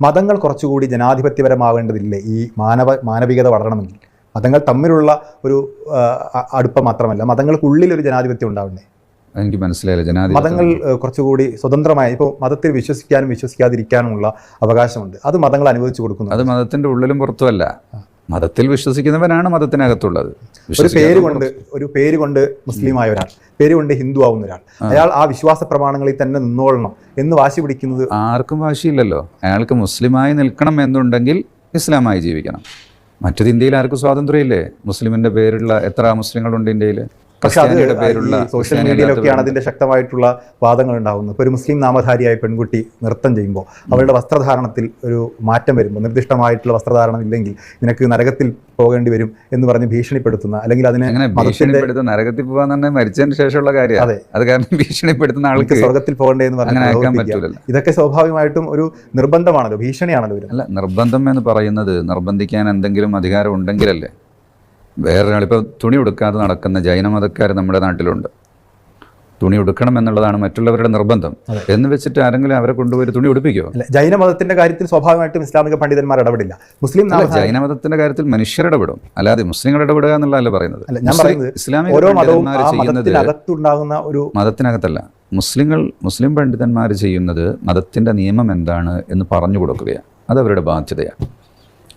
മതങ്ങൾ കുറച്ചുകൂടി ജനാധിപത്യപരമാവേണ്ടതില്ലേ? ഈ മാനവ മാനവികത വളരണമെങ്കിൽ. മതങ്ങൾ തമ്മിലുള്ള ഒരു അടുപ്പം മാത്രമല്ല. മതങ്ങൾക്കുള്ളിൽ ഒരു ജനാധിപത്യം ഉണ്ടാവണ്ടേ? എനിക്ക് മനസ്സിലായില്ല. ജനാധിപത്യം മതങ്ങൾ കുറച്ചുകൂടി സ്വതന്ത്രമായി ഇപ്പോൾ മതത്തിൽ വിശ്വസിക്കാനും വിശ്വസിക്കാതിരിക്കാനുമുള്ള അവകാശമുണ്ട്. അത് മതങ്ങൾ അനുവദിച്ചു കൊടുക്കുന്നു. അത് മതത്തിന്റെ ഉള്ളിലും പുറത്തുമല്ല. മതത്തിൽ വിശ്വസിക്കുന്നവനാണ് മതത്തിനകത്തുള്ളത്. ഒരു പേര് കൊണ്ട് ഒരു പേര് കൊണ്ട് മുസ്ലിമായ ഒരാൾ പേര് കൊണ്ട് ഹിന്ദു ആവുന്ന ഒരാൾ അയാൾ ആ വിശ്വാസ പ്രമാണങ്ങളിൽ തന്നെ നിന്നോളണം എന്ന് വാശി പിടിക്കുന്നത് ആർക്കും വാശിയില്ലല്ലോ. അയാൾക്ക് മുസ്ലിമായി നിൽക്കണം എന്നുണ്ടെങ്കിൽ ഇസ്ലാമായി ജീവിക്കണം. മറ്റത് ഇന്ത്യയിൽ ആർക്കും സ്വാതന്ത്ര്യമില്ലേ? മുസ്ലിമിന്റെ പേരുള്ള എത്ര മുസ്ലിങ്ങളുണ്ട് ഇന്ത്യയിൽ? പക്ഷെ അത് സോഷ്യൽ മീഡിയയിലൊക്കെയാണ് അതിന്റെ ശക്തമായിട്ടുള്ള വാദങ്ങൾ ഉണ്ടാകുന്നത് ഇപ്പോൾ ഒരു മുസ്ലിം നാമധാരിയായ പെൺകുട്ടി നൃത്തം ചെയ്യുമ്പോൾ അവളുടെ വസ്ത്രധാരണത്തിൽ ഒരു മാറ്റം വരുമ്പോൾ നിർദ്ദിഷ്ടമായിട്ടുള്ള വസ്ത്രധാരണം ഇല്ലെങ്കിൽ നിനക്ക് നരകത്തിൽ പോകേണ്ടി വരും എന്ന് പറഞ്ഞ് ഭീഷണിപ്പെടുത്തുന്ന അല്ലെങ്കിൽ അതിനെ ഭീഷണിപ്പെടുത്തുന്ന നരകത്തിൽ പോകാൻ മരിച്ചതിന് ശേഷമുള്ള കാര്യമാണ്. അതെ. അത് കാരണം ഭീഷണിപ്പെടുത്തുന്ന ആൾക്ക് സ്വർഗത്തിൽ പോകണ്ടേ എന്ന് പറഞ്ഞാൽ ഇതൊക്കെ സ്വാഭാവികമായിട്ടും ഒരു നിർബന്ധമാണല്ലോ ഭീഷണിയാണല്ലോ അല്ല നിർബന്ധം എന്ന് പറയുന്നത് നിർബന്ധിക്കാൻ എന്തെങ്കിലും അധികാരം ഉണ്ടെങ്കിലല്ലേ? വേറൊരാളിപ്പോൾ തുണി ഉടുക്കാതെ നടക്കുന്ന ജൈനമതക്കാർ നമ്മുടെ നാട്ടിലുണ്ട്. തുണി ഉടുക്കണം എന്നുള്ളതാണ് മറ്റുള്ളവരുടെ നിർബന്ധം. എന്ന് വെച്ചിട്ട് ആരെങ്കിലും അവരെ കൊണ്ടുപോയി തുണി ഉടുപ്പിക്കുമോ അല്ല ജൈനമതത്തിന്റെ കാര്യത്തിൽ സ്വാഭാവികമായിട്ടും ഇസ്ലാമിക പണ്ഡിതന്മാർ ഇടപെടില്ല. മുസ്ലിം അല്ല, നാമധാരി ജൈനമതത്തിന്റെ കാര്യത്തിൽ മനുഷ്യർ ഇടപെടും. അല്ലാതെ മുസ്ലിങ്ങൾ ഇടപെടുക എന്നുള്ളതല്ല പറയുന്നത്. ഞാൻ പറയുന്നത് ഇസ്ലാമിക ഓരോ മതവും മതത്തിനകത്തുണ്ടാകുന്ന ഒരു മതത്തിനകത്തല്ല. മുസ്ലിങ്ങൾ മുസ്ലിം പണ്ഡിതന്മാർ ചെയ്യുന്നത് മതത്തിന്റെ നിയമം എന്താണ് എന്ന് പറഞ്ഞു കൊടുക്കുകയാണ്. അത് അവരുടെ ബാധ്യതയാണ്.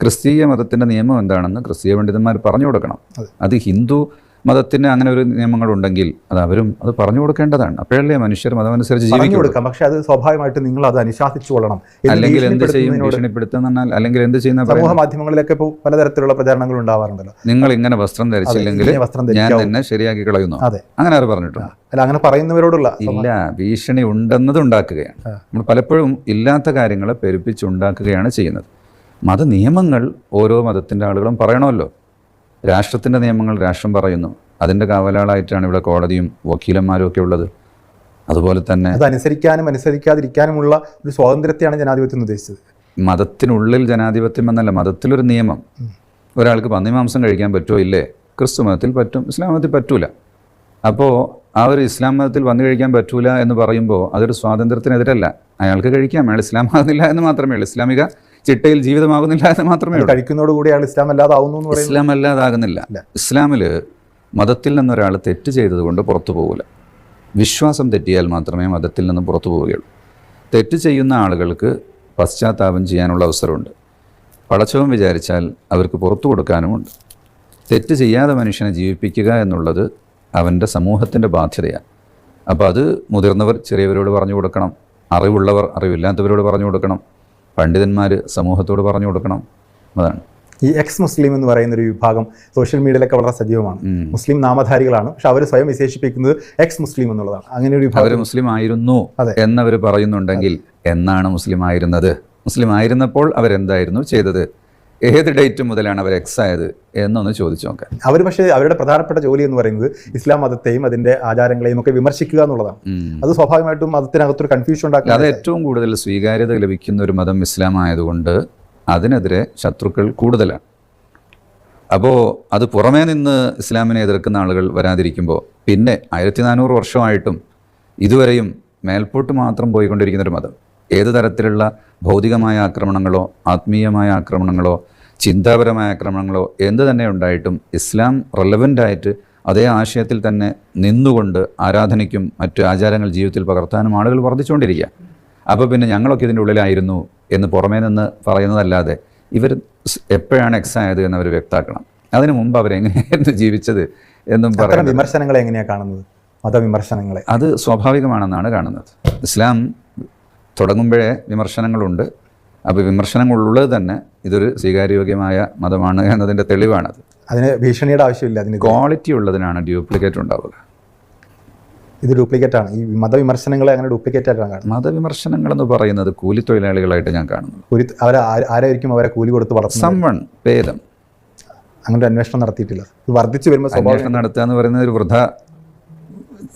ക്രിസ്തീയ മതത്തിന്റെ നിയമം എന്താണെന്ന് ക്രിസ്തീയ പണ്ഡിതന്മാർ പറഞ്ഞു കൊടുക്കണം. അത്. ഹിന്ദു മതത്തിന് അങ്ങനെ ഒരു നിയമങ്ങളുണ്ടെങ്കിൽ അത് അവരും അത് പറഞ്ഞു കൊടുക്കേണ്ടതാണ്. അപ്പോഴല്ലേ മനുഷ്യർ മതമനുസരിച്ച് ജീവിച്ചു ജീവിക്കും. കൊടുക്കാം. പക്ഷെ അത് സ്വാഭാവികമായിട്ട് നിങ്ങൾ അത് അനുശാസിച്ചു കൊള്ളണം അല്ലെങ്കിൽ എന്ത് ചെയ്യും? ഭീഷണിപ്പെടുത്തുന്നതിനോട് ഭീഷണിപ്പെടുത്തുന്ന പറഞ്ഞാൽ അല്ലെങ്കിൽ എന്ത് ചെയ്യുന്ന സമൂഹ മാധ്യമങ്ങളിലൊക്കെ ഇപ്പോൾ പലതരത്തിലുള്ള പ്രചാരണങ്ങൾ ഉണ്ടാവാറുണ്ടല്ലോ. നിങ്ങൾ ഇങ്ങനെ വസ്ത്രം ധരിച്ചില്ലെങ്കിൽ ഞാൻ തന്നെ ശരിയാക്കി കളയുന്നു. അങ്ങനെ അവർ പറഞ്ഞിട്ടുണ്ട്. അല്ല അങ്ങനെ പറയുന്നവരോടുള്ള ഇല്ല ഭീഷണി ഉണ്ടെന്നത് ഉണ്ടാക്കുകയാണ്. നമ്മൾ പലപ്പോഴും ഇല്ലാത്ത കാര്യങ്ങളെ പെരുപ്പിച്ചുണ്ടാക്കുകയാണ് ചെയ്യുന്നത്. മത നിയമങ്ങൾ ഓരോ മതത്തിന്റെ ആളുകളും പറയണമല്ലോ. രാഷ്ട്രത്തിന്റെ നിയമങ്ങൾ രാഷ്ട്രം പറയുന്നു. അതിന്റെ കാവലാളായിട്ടാണ് ഇവിടെ കോടതിയും വക്കീലന്മാരും ഒക്കെ ഉള്ളത്. അതുപോലെ തന്നെ അത് അനുസരിക്കാനും അനുസരിക്കാതിരിക്കാനുമുള്ള ഒരു സ്വാതന്ത്ര്യത്തെയാണ് ജനാധിപത്യം ഉദ്ദേശിച്ചത്. മതത്തിനുള്ളിൽ ജനാധിപത്യം എന്നല്ല മതത്തിലൊരു നിയമം. ഒരാൾക്ക് പന്നിമാംസം കഴിക്കാൻ പറ്റുമോ? ഇല്ലേ. ക്രിസ്തു മതത്തിൽ പറ്റും ഇസ്ലാം മതത്തിൽ പറ്റൂല. അപ്പോൾ ആ ഒരു ഇസ്ലാം മതത്തിൽ വന്നു കഴിക്കാൻ പറ്റൂല എന്ന് പറയുമ്പോൾ അതൊരു സ്വാതന്ത്ര്യത്തിനെതിരല്ല. അയാൾക്ക് കഴിക്കാം അയാൾ ഇസ്ലാം ആകുന്നില്ല എന്ന് മാത്രമേ ഉള്ളൂ. ഇസ്ലാമിക ചിട്ടയിൽ ജീവിതമാകുന്നില്ല എന്ന് മാത്രമേ കഴിക്കുന്നതോട് കൂടിയാണ് അയാൾ ഇസ്ലാം അല്ലാതാവുന്നു ഇസ്ലാം അല്ലാതാകുന്നില്ല. ഇസ്ലാമിൽ മതത്തിൽ നിന്നൊരാൾ തെറ്റ് ചെയ്തതുകൊണ്ട് പുറത്തു പോകില്ല. വിശ്വാസം തെറ്റിയാൽ മാത്രമേ മതത്തിൽ നിന്ന് പുറത്തു പോവുകയുള്ളൂ. തെറ്റ് ചെയ്യുന്ന ആളുകൾക്ക് പശ്ചാത്താപം ചെയ്യാനുള്ള അവസരമുണ്ട്. പടച്ചവൻ വിചാരിച്ചാൽ അവർക്ക് പുറത്തു കൊടുക്കാനുമുണ്ട്. തെറ്റ് ചെയ്യാതെ മനുഷ്യനെ ജീവിപ്പിക്കുക എന്നുള്ളത് അവന്റെ സമൂഹത്തിന്റെ ബാധ്യതയാണ്. അപ്പോൾ അത് മുതിർന്നവർ ചെറിയവരോട് പറഞ്ഞു കൊടുക്കണം. അറിവുള്ളവർ അറിവില്ലാത്തവരോട് പറഞ്ഞു കൊടുക്കണം. പണ്ഡിതന്മാർ സമൂഹത്തോട് പറഞ്ഞു കൊടുക്കണം. അതാണ്. ഈ എക്സ് മുസ്ലിം എന്ന് പറയുന്ന ഒരു വിഭാഗം സോഷ്യൽ മീഡിയയിലൊക്കെ വളരെ സജീവമാണ്. മുസ്ലിം നാമധാരികളാണ്. പക്ഷെ അവർ സ്വയം വിശേഷിപ്പിക്കുന്നത് എക്സ് മുസ്ലിം എന്നുള്ളതാണ്. അങ്ങനെ ഒരു അവർ മുസ്ലിം ആയിരുന്നു അതെ. എന്നവർ പറയുന്നുണ്ടെങ്കിൽ എന്നാണ് മുസ്ലിം ആയിരുന്നത്? മുസ്ലിം ആയിരുന്നപ്പോൾ അവരെന്തായിരുന്നു ചെയ്തത്? ഏത് ഡേറ്റ് മുതലാണ് അവർ എക്സ് ആയത് എന്നൊന്ന് ചോദിച്ചു നോക്കാം. അവർ പക്ഷേ അവരുടെ പ്രധാനപ്പെട്ട ജോലി എന്ന് പറയുന്നത് ഇസ്ലാം മതത്തെയും അതിന്റെ ആചാരങ്ങളെയും ഒക്കെ വിമർശിക്കുക എന്നുള്ളതാണ്. അത് സ്വാഭാവികമായിട്ടും മതത്തിനകത്തൊരു കൺഫ്യൂഷൻ ഉണ്ടാക്കുക അത് ഏറ്റവും കൂടുതൽ സ്വീകാര്യത ലഭിക്കുന്ന ഒരു മതം ഇസ്ലാം ആയതുകൊണ്ട് അതിനെതിരെ ശത്രുക്കൾ കൂടുതലാണ്. അപ്പോൾ അത് പുറമേ നിന്ന് ഇസ്ലാമിനെ എതിർക്കുന്ന ആളുകൾ വരാതിരിക്കുമ്പോൾ പിന്നെ ആയിരത്തി നാനൂറ് വർഷമായിട്ടും ഇതുവരെയും മേൽപോട്ട് മാത്രം പോയിക്കൊണ്ടിരിക്കുന്ന ഒരു മതം. ഏത് തരത്തിലുള്ള ഭൗതികമായ ആക്രമണങ്ങളോ ആത്മീയമായ ആക്രമണങ്ങളോ ചിന്താപരമായ ആക്രമണങ്ങളോ എന്ത് തന്നെ ഉണ്ടായിട്ടും ഇസ്ലാം റെലവന്റ് ആയിട്ട് അതേ ആശയത്തിൽ തന്നെ നിന്നുകൊണ്ട് ആരാധനയ്ക്കും മറ്റു ആചാരങ്ങൾ ജീവിതത്തിൽ പകർത്താനും ആളുകൾ വർദ്ധിച്ചുകൊണ്ടിരിക്കുക. അപ്പോൾ പിന്നെ ഞങ്ങളൊക്കെ ഇതിന്റെ ഉള്ളിലായിരുന്നു എന്ന് പുറമേ നിന്ന് പറയുന്നതല്ലാതെ ഇവർ എപ്പോഴാണ് എക്സ് ആയത് എന്ന് അവർ വ്യക്താക്കണം അതിനു മുമ്പ് അവരെങ്ങനെയായിരുന്നു ജീവിച്ചത് എന്നും പറയുന്നത്. വിമർശനങ്ങളെ എങ്ങനെയാണ് കാണുന്നത്? മതവിമർശനങ്ങളെ. അത് സ്വാഭാവികമാണെന്നാണ് കാണുന്നത്. ഇസ്ലാം തുടങ്ങുമ്പോഴേ വിമർശനങ്ങളുണ്ട്. അപ്പോൾ വിമർശനങ്ങളുള്ളത് തന്നെ ഇതൊരു സ്വീകാര്യോഗ്യമായ മതമാണ് എന്നതിന്റെ തെളിവാണത്. അതിന് ഭീഷണിയുടെ ആവശ്യമില്ല അതിന് ക്വാളിറ്റി ഉള്ളതിനാണ് ഡ്യൂപ്ലിക്കേറ്റ് ഉണ്ടാവുക. ഇത് ഡ്യൂപ്ലിക്കേറ്റ് ആണ് ഈ മതവിമർശനങ്ങളെ അങ്ങനെ ഡ്യൂപ്ലിക്കേറ്റ് ആയിട്ടാണ് കാണുന്നത്. മതവിമർശനങ്ങളെന്ന് പറയുന്നത് കൂലിത്തൊഴിലാളികളായിട്ട് ഞാൻ കാണുന്നു. കൂലി അവർ ആര്- ആരായിരിക്കും അവരെ കൂലി കൊടുത്ത് വളർത്തുന്നത്? സംവൺ ഭേദം. അങ്ങനെ ഒരു അന്വേഷണം നടത്തിയിട്ടില്ല. ഇത് വർദ്ധിച്ചു വരുമ്പോൾ അന്വേഷണം നടത്തുക എന്ന് പറയുന്നത് ഒരു വൃഥ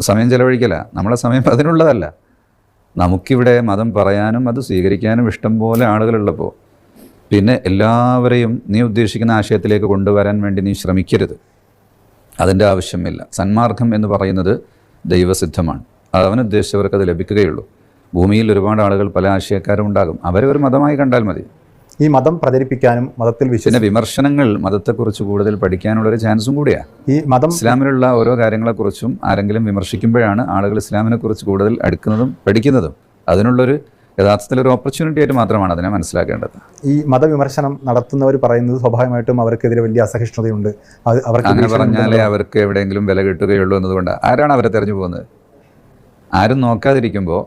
സമയം ചെലവഴിക്കല. നമ്മളെ സമയം അതിനുള്ളതല്ല. നമുക്കിവിടെ മതം പറയാനും അത് സ്വീകരിക്കാനും ഇഷ്ടം പോലെ ആളുകളുള്ളപ്പോൾ പിന്നെ എല്ലാവരെയും നീ ഉദ്ദേശിക്കുന്ന ആശയത്തിലേക്ക് കൊണ്ടുവരാൻ വേണ്ടി നീ ശ്രമിക്കരുത്. അതിന്റെ ആവശ്യമില്ല. സന്മാർഗം എന്ന് പറയുന്നത് ദൈവസിദ്ധമാണ്. അത് അവൻ ഉദ്ദേശിച്ചവർക്ക് അത് ലഭിക്കുകയുള്ളൂ. ഭൂമിയിൽ ഒരുപാട് ആളുകൾ പല ആശയക്കാരും ഉണ്ടാകും. അവരെ ഒരു മതമായി കണ്ടാൽ മതി. ഈ മതം പ്രചരിപ്പിക്കാനും മതത്തിൽ വിശ്വസിക്കുന്ന വിമർശനങ്ങൾ മതത്തെക്കുറിച്ച് കൂടുതൽ പഠിക്കാനുള്ള ഒരു ചാൻസും കൂടിയാണ് ഈ മതം ഇസ്ലാമിലുള്ള ഓരോ കാര്യങ്ങളെക്കുറിച്ചും ആരെങ്കിലും വിമർശിക്കുമ്പോഴാണ് ആളുകൾ ഇസ്ലാമിനെ കുറിച്ച് കൂടുതൽ അടുക്കുന്നതും പഠിക്കുന്നതും. അതിനുള്ളൊരു യഥാർത്ഥത്തിൽ ഒരു ഓപ്പർച്യൂണിറ്റി ആയിട്ട് മാത്രമാണ് അതിനെ മനസ്സിലാക്കേണ്ടത്. ഈ മതവിമർശനം നടത്തുന്നവർ പറയുന്നത് സ്വാഭാവികമായിട്ടും അവർക്കെതിരെ വലിയ അസഹിഷ്ണുതയുണ്ട്. അങ്ങനെ പറഞ്ഞാലേ അവർക്ക് എവിടെയെങ്കിലും വില കിട്ടുകയുള്ളൂ എന്നതുകൊണ്ട്. ആരാണ് അവരെ തെരഞ്ഞു പോകുന്നത്? ആരും നോക്കാതിരിക്കുമ്പോൾ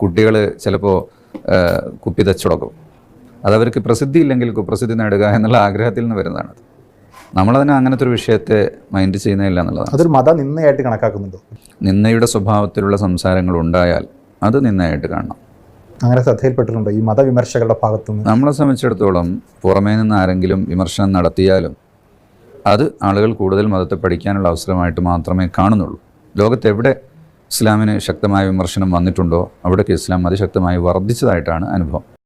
കുട്ടികൾ ചിലപ്പോൾ കുപ്പി തച്ചുടക്കും. അതവർക്ക് പ്രസിദ്ധി ഇല്ലെങ്കിൽ കുപ്രസിദ്ധി നേടുക എന്നുള്ള ആഗ്രഹത്തിൽ നിന്ന് വരുന്നതാണ് നമ്മളതിനെ അങ്ങനത്തെ ഒരു വിഷയത്തെ മൈൻഡ് ചെയ്യുന്നില്ല എന്നുള്ളതാണ്. അതൊരു മത നിന്നയായിട്ട് കണക്കാക്കുന്നുണ്ടോ? നിന്നയുടെ സ്വഭാവത്തിലുള്ള സംസാരങ്ങൾ ഉണ്ടായാൽ അത് നിന്നയായിട്ട് കാണണം. അങ്ങനെ ശ്രദ്ധയിൽപ്പെട്ടിട്ടുണ്ടോ ഈ മതവിമർശകരുടെ ഭാഗത്തുനിന്ന്? നമ്മളെ സംബന്ധിച്ചിടത്തോളം പുറമേ നിന്ന് ആരെങ്കിലും വിമർശനം നടത്തിയാലും അത് ആളുകൾ കൂടുതൽ മതത്തെ പഠിക്കാനുള്ള അവസരമായിട്ട് മാത്രമേ കാണുന്നുള്ളൂ. ലോകത്തെവിടെ ഇസ്ലാമിന് ശക്തമായ വിമർശനം വന്നിട്ടുണ്ടോ അവിടേക്ക് ഇസ്ലാം അതിശക്തമായി വർദ്ധിച്ചതായിട്ടാണ് അനുഭവം.